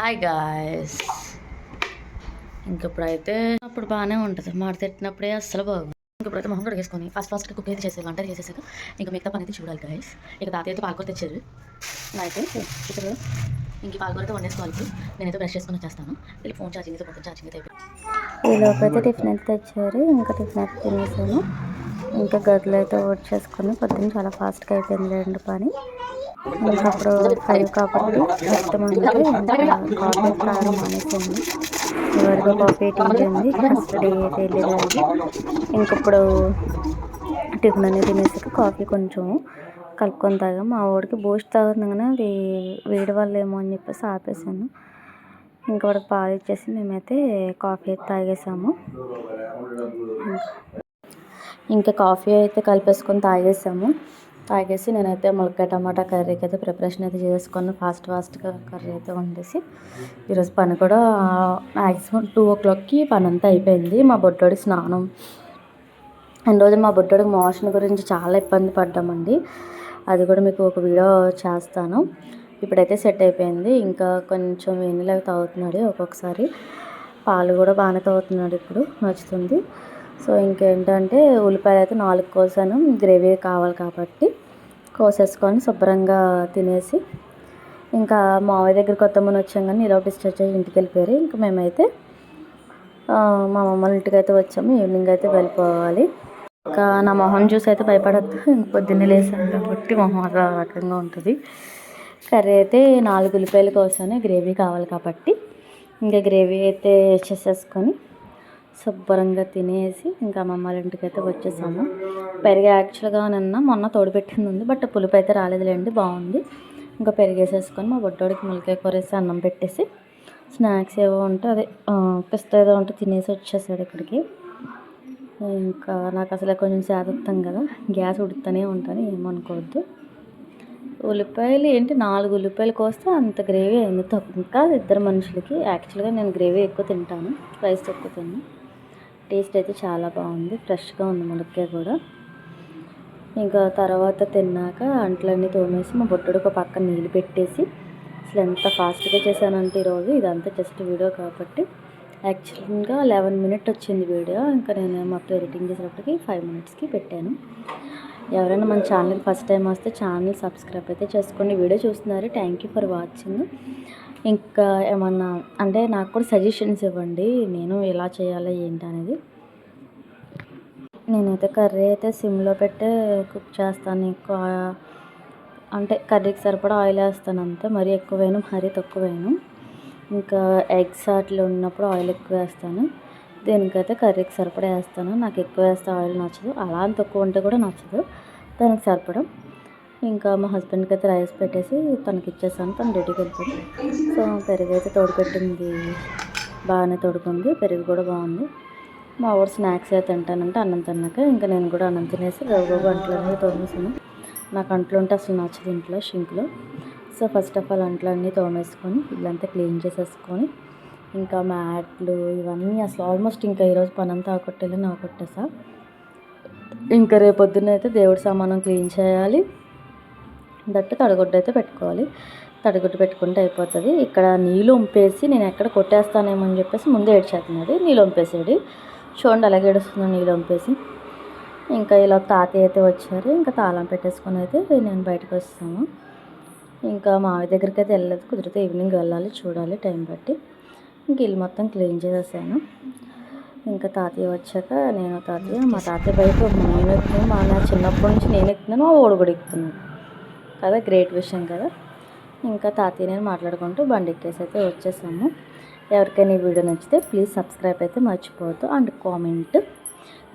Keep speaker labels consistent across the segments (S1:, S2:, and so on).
S1: Hi guys ఇంకప్పుడైతే అప్పుడు బాగానే ఉంటుంది. మాట అస్సలు బాగుంది. ఇంకప్పుడైతే మొహం కడిగేసుకొని ఫస్ట్ ఫస్ట్ కుక్ అయితే చేసేది వంట చేసేసాక ఇంకా మిగతా పని అయితే చూడాలి గాయస్ ఇక తాతయ్య అయితే పాలకూర తెచ్చారు. అయితే ఇక్కడ ఇంక పాలకూర అయితే వండేసుకోవాలి ఇప్పుడు. నేనైతే బ్రష్ చేసుకొని వచ్చేస్తాను. వెళ్ళి ఫోన్ ఛార్జింగ్ అయితే మొత్తం ఛార్జింగ్ అయితే అయిపోయింది.
S2: టిఫిన్ అయితే తెచ్చారు. ఇంకా టిఫిన్ అయితే తినేసాను. ఇంకా గదిలో అయితే ఓట్ చేసుకొని పొద్దున్న చాలా ఫాస్ట్గా అయిపోయింది. రెండు పని. ఇంకా అప్పుడు ఫైవ్ కాబట్టి కష్టం కాఫీ తాగడం మానేసింది ఎవరిగా కాఫీ టీ ఫస్ట్ డే తెలియదు వెళ్ళేదాన్ని ఇంకప్పుడు టిఫిన్ అనేది తినేసి కాఫీ కొంచెం కలుపుకొని తాగా. మా వాడికి బూస్ట్ తాగుతుంది అది వేడి వల్ల ఏమో అని చెప్పేసి ఆపేసాను. ఇంకా వాడికి పాలు ఇచ్చేసి మేమైతే కాఫీ అయితే తాగేసాము. ఇంకా కాఫీ అయితే కలిపేసుకొని తాగేసాము. తాగేసి నేనైతే ములక్కాయ టమాటా కర్రీకి అయితే ప్రిపరేషన్ అయితే చేసుకొని ఫాస్ట్ ఫాస్ట్గా కర్రీ అయితే వండేసి ఈరోజు పని కూడా మ్యాక్సిమం టూ ఓ క్లాక్కి పని అంతా అయిపోయింది. మా బొడ్డోడి స్నానం. అండ్ రోజు మా బొడ్డోడికి మోషన్ గురించి చాలా ఇబ్బంది పడ్డామండి. అది కూడా మీకు ఒక వీడియో చేస్తాను. ఇప్పుడైతే సెట్ అయిపోయింది. ఇంకా కొంచెం వేణిలాగా తాగుతున్నాడు ఒక్కొక్కసారి. పాలు కూడా బాగానే తాగుతున్నాడు ఇప్పుడు నచ్చుతుంది. సో ఇంకేంటంటే ఉల్లిపాయలు అయితే నాలుగు కోసాను. గ్రేవీ కావాలి కాబట్టి కోసేసుకొని శుభ్రంగా తినేసి ఇంకా మామయ్య దగ్గర కొత్తమని వచ్చాం కానీ ఇలా డిస్టర్బ్ చేసి ఇంటికి వెళ్ళిపోయారు. ఇంకా మేమైతే మా మమ్మల్ని ఇంటికి అయితే వచ్చాము. ఈవినింగ్ అయితే వెళ్ళిపోవాలి. ఇంకా నా మొహం చూసి అయితే భయపడద్దు. ఇంక పొద్దున్నే లేసాను కాబట్టి మొహం రకంగా ఉంటుంది. కర్రీ అయితే నాలుగు ఉల్లిపాయలు కోసాను. గ్రేవీ కావాలి కాబట్టి. ఇంకా గ్రేవీ అయితే చేసేసుకొని శుభ్రంగా తినేసి ఇంకా అమ్మమ్మ వాళ్ళ ఇంటికి అయితే వచ్చేసాము. పెరుగు యాక్చువల్గా నిన్న మొన్న తోడుపెట్టింది ఉంది బట్ పులుపు అయితే రాలేదులేండి బాగుంది. ఇంకా పెరిగేసేసుకొని మా బొడ్డోడికి ములకాయ కూర వేసి అన్నం పెట్టేసి స్నాక్స్ ఏవో ఉంటే అదే పిస్తా ఏదో ఉంటే తినేసి వచ్చేసాడు ఇక్కడికి. ఇంకా నాకు అసలు కొంచెం శాదత్తం కదా గ్యాస్ ఉడుతూనే ఉంటాను ఏమనుకోవద్దు. ఉల్లిపాయలు ఏంటి నాలుగు ఉల్లిపాయలు కోస్తే అంత గ్రేవీ అయింది తప్ప ఇంకా ఇద్దరు మనుషులకి యాక్చువల్గా నేను గ్రేవీ ఎక్కువ తింటాను రైస్ ఎక్కువ తిన్నాను టేస్ట్ అయితే చాలా బాగుంది. ఫ్రెష్గా ఉంది ములక్కాయ కూడా. ఇంకా తర్వాత తిన్నాక అంట్లన్నీ తోమేసి మా బొట్టుడికి ఒక పక్కన నీళ్ళు పెట్టేసి అసలు ఎంత ఫాస్ట్గా చేశానంటే ఈరోజు ఇదంతా జస్ట్ వీడియో కాబట్టి. యాక్చువల్గా లెవెన్ మినిట్ వచ్చింది వీడియో. ఇంకా నేను మొత్తం ఎడిటింగ్ చేసేటప్పటికి ఫైవ్ మినిట్స్కి పెట్టాను. ఎవరైనా మన ఛానల్ ఫస్ట్ టైం వస్తే ఛానల్ సబ్స్క్రైబ్ అయితే చేసుకోండి. వీడియో చూస్తున్నారు. Thank you for watching. ఇంకా ఏమన్నా అంటే నాకు కూడా సజెషన్స్ ఇవ్వండి. నేను ఎలా చేయాలి ఏంటి అనేది. నేనైతే కర్రీ అయితే సిమ్లో పెట్టే కుక్ చేస్తాను. ఎక్కువ అంటే కర్రీకి సరిపడా ఆయిల్ వేస్తాను అంతే. మరీ ఎక్కువ వేయను మరీ తక్కువ వేయను ఇంకా ఎగ్స్ అట్లా ఉన్నప్పుడు ఆయిల్ ఎక్కువ వేస్తాను. దీనికైతే కర్రీకి సరిపడా వేస్తాను. నాకు ఎక్కువ వేస్తే ఆయిల్ నచ్చదు. అలా అని తక్కువ ఉంటే కూడా నచ్చదు. దానికి సరిపడం ఇంకా మా హస్బెండ్కి అయితే రైస్ పెట్టేసి తనకి ఇచ్చేసాను తను డ్యూటీకి వెళ్ళిపోయింది. సో పెరుగు అయితే తోడుపెట్టింది. బాగానే తోడుకుంది. పెరుగు కూడా బాగుంది. మా వాడు స్నాక్స్ అయితే తింటానంటే అన్నం తిన్నాక ఇంకా నేను కూడా అన్నం తినేసి గబగబా అంట్లు అనేది తోమేసాను. నాకు అంట్లు ఉంటే అసలు నచ్చదు ఇంట్లో షింక్లో. సో ఫస్ట్ ఆఫ్ ఆల్ అంట్లన్నీ తోమేసుకొని ఇల్లంతా క్లీన్ చేసేసుకొని ఇంకా మ్యాట్లు ఇవన్నీ అసలు ఆల్మోస్ట్ ఇంకా ఈరోజు పనంతా ఆకొట్టేలా నా కొట్టేసా. ఇంకా రేపొద్దున అయితే దేవుడి సామానం క్లీన్ చేయాలి. దట్టు తడిగుడ్డ అయితే పెట్టుకోవాలి. తడిగుడ్డు పెట్టుకుంటే అయిపోతుంది. ఇక్కడ నీళ్ళు ఉంపేసి నేను ఎక్కడ కొట్టేస్తానేమో అని చెప్పేసి ముందే ఏడ్చేస్తున్నాడు. నీళ్ళు వంపేసాడు చూడండి అలాగే ఏడుస్తుంది నీళ్ళు ఉంపేసి. ఇంకా ఇలా తాతయ్య అయితే వచ్చారు. ఇంకా తాళం పెట్టేసుకొని అయితే నేను బయటకు వస్తాను. ఇంకా మావి దగ్గరికి అయితే వెళ్ళలేదు. కుదిరితే ఈవినింగ్ వెళ్ళాలి. చూడాలి టైం బట్టి. ఇంక ఇల్లు మొత్తం క్లీన్ చేసేసాను. ఇంకా తాతయ్య వచ్చాక నేను తాతయ్య మా తాతయ్య బైక్ నేను ఎక్కుతున్నాను మా నా చిన్నప్పటి నుంచి నేను ఎక్కుతున్నాను మా ఓడు కూడా ఎక్కుతున్నాను కదా గ్రేట్ విషయం కదా. ఇంకా తాతయ్య నేను మాట్లాడుకుంటూ బండి ఎక్కేసి అయితే వచ్చేసాము. ఎవరికైనా ఈ వీడియో నచ్చితే ప్లీజ్ సబ్స్క్రైబ్ అయితే మర్చిపోవద్దు అండ్ కామెంట్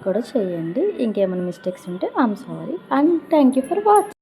S2: కూడా చేయండి. ఇంకేమైనా మిస్టేక్స్ ఉంటే I'm sorry and thank you for watching